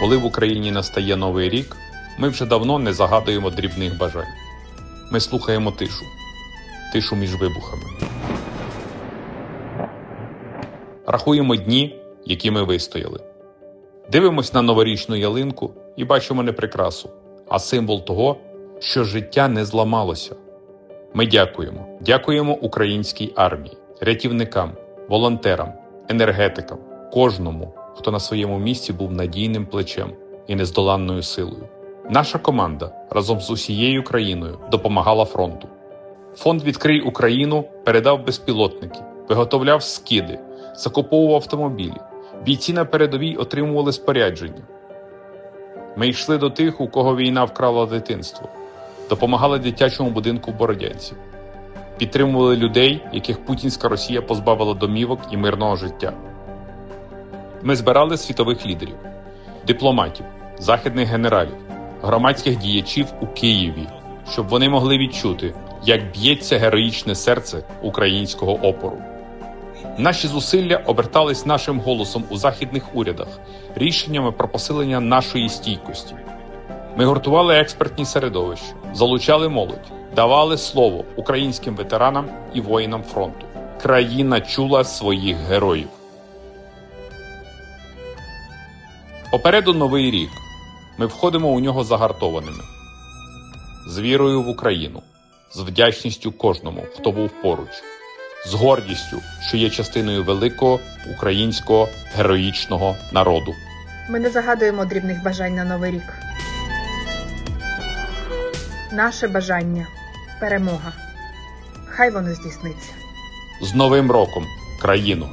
Коли в Україні настає новий рік, ми вже давно не загадуємо дрібних бажань. Ми слухаємо тишу, тишу між вибухами. Рахуємо дні, які ми вистояли. Дивимось на новорічну ялинку і бачимо не прикрасу, а символ того, що життя не зламалося. Ми дякуємо. Дякуємо українській армії, рятівникам, волонтерам, енергетикам, кожному, хто на своєму місці був надійним плечем і нездоланною силою. Наша команда разом з усією країною допомагала фронту. Фонд Відкрий Україну передав безпілотники, виготовляв скиди, закуповував автомобілі. Бійці на передовій отримували спорядження. Ми йшли до тих, у кого війна вкрала дитинство, допомагали дитячому будинку в Бородянці, підтримували людей, яких путінська Росія позбавила домівок і мирного життя. Ми збирали світових лідерів, дипломатів, західних генералів, громадських діячів у Києві, щоб вони могли відчути, як б'ється героїчне серце українського опору. Наші зусилля обертались нашим голосом у західних урядах, рішеннями про посилення нашої стійкості. Ми гуртували експертні середовища, залучали молодь, давали слово українським ветеранам і воїнам фронту. Країна чула своїх героїв. Попереду новий рік. Ми входимо у нього загартованими, з вірою в Україну, з вдячністю кожному, хто був поруч, з гордістю, що є частиною великого українського героїчного народу. Ми не загадуємо дрібних бажань на новий рік. Наше бажання перемога. Хай воно здійсниться. З Новим роком, країну!